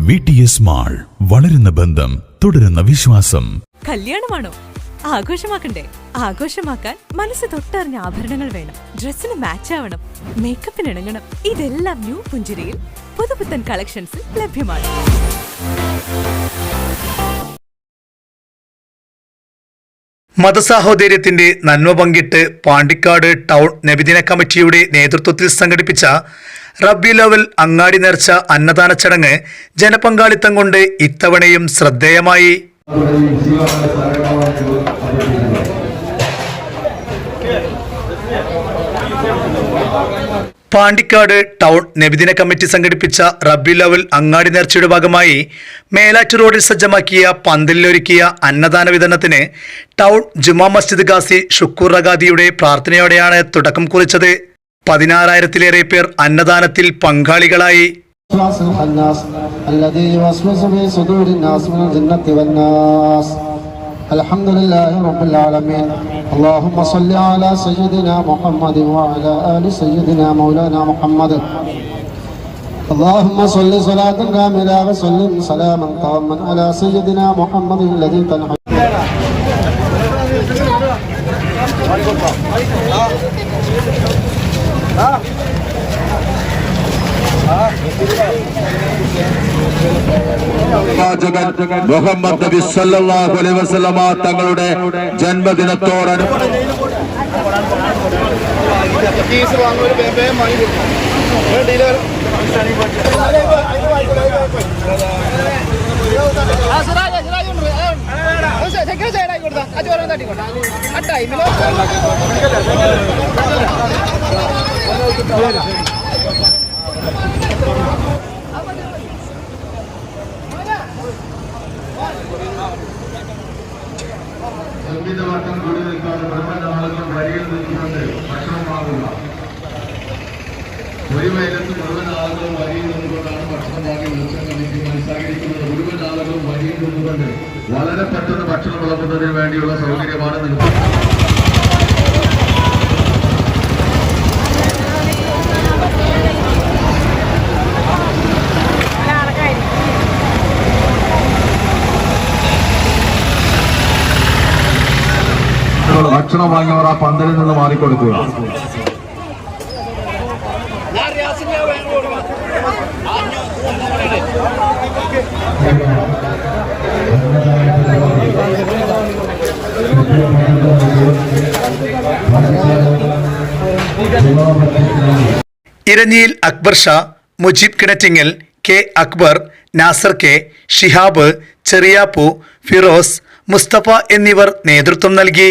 V T S mall വളരുന്ന ബന്ധം തുടരുന്ന വിശ്വാസം. കല്യാണമാണോ? ആഘോഷമാക്കണ്ടേ? ആഘോഷമാക്കാൻ മനസ്സ് തൊട്ടറിഞ്ഞ ആഭരണങ്ങൾ വേണം. ഡ്രസ്സിന് മാച്ച് ആവണം. മേക്കപ്പിന് ഇണങ്ങണം. ഇതെല്ലാം ന്യൂ പുഞ്ചിരിയിൽ പുതുപുത്തൻ കളക്ഷൻസിൽ ലഭ്യമാണ്. മതസാഹോദര്യത്തിന്റെ നന്മ പങ്കിട്ട് പാണ്ടിക്കാട് ടൗൺ നബിദിന കമ്മിറ്റിയുടെ നേതൃത്വത്തിൽ സംഘടിപ്പിച്ച റബ്ബി ലെവൽ അങ്ങാടി നേർച്ച അന്നദാന ചടങ്ങ് ജനപങ്കാളിത്തം കൊണ്ട് ഇത്തവണയും ശ്രദ്ധേയമായി. പാണ്ടിക്കാട് ടൗൺ നബിദിന കമ്മിറ്റി സംഘടിപ്പിച്ച റബ്ബി ലെവൽ അങ്ങാടി നേർച്ചയുടെ ഭാഗമായി മേലാറ്റ് റോഡിൽ സജ്ജമാക്കിയ പന്തലിലൊരുക്കിയ അന്നദാന വിതരണത്തിന് ടൗൺ ജുമാ മസ്ജിദ് ഗാസി ഷുക്കൂർ റഗാദിയുടെ പ്രാർത്ഥനയോടെയാണ് തുടക്കം കുറിച്ചത്. പതിനാറായിരത്തിലേറെ പേർ അന്നദാനത്തിൽ പങ്കാളികളായി الوسواس الخناس الذي يوسوس في صدور الناس من الجنة والناس الحمد لله رب العالمين اللهم صل على سيدنا محمد وعلى آل سيدنا مولانا محمد اللهم صل صلاة كاملة وسلم سلاما تاما على سيدنا محمد الذي تنحى പ്രവാചകൻ മുഹമ്മദ് നബി സല്ലല്ലാഹു അലൈഹി വസല്ലമ തങ്ങളുടെ ജന്മദിനത്തോടനുബന്ധിച്ച് നിർമ്മിതവർഷം കൂടി നിൽക്കാതെ മുഴുവൻ വരിയിൽ നിൽക്കുന്നത് ഭക്ഷണമാകുക ഒരു ആളുകളും വരിയിൽ നിന്നുകൊണ്ടാണ് ഭക്ഷണം വാങ്ങി വിളിച്ച വരിയിൽ നിന്നുകൊണ്ട് വളരെ പെട്ടെന്ന് ഭക്ഷണം വിളമ്പുന്നതിന് വേണ്ടിയുള്ള സൗകര്യമാണ് ഭക്ഷണം വാങ്ങിയവർ ആ പന്തലിൽ നിന്ന് മാറിക്കൊടുക്കുക. ഇരഞ്ഞിയിൽ അക്ബർ ഷാ മുജീബ് കിണറ്റിങ്ങൽ കെ അക്ബർ നാസർ കെ ഷിഹാബ് ചെറിയാപ്പു ഫിറോസ് മുസ്തഫ എന്നിവർ നേതൃത്വം നൽകി.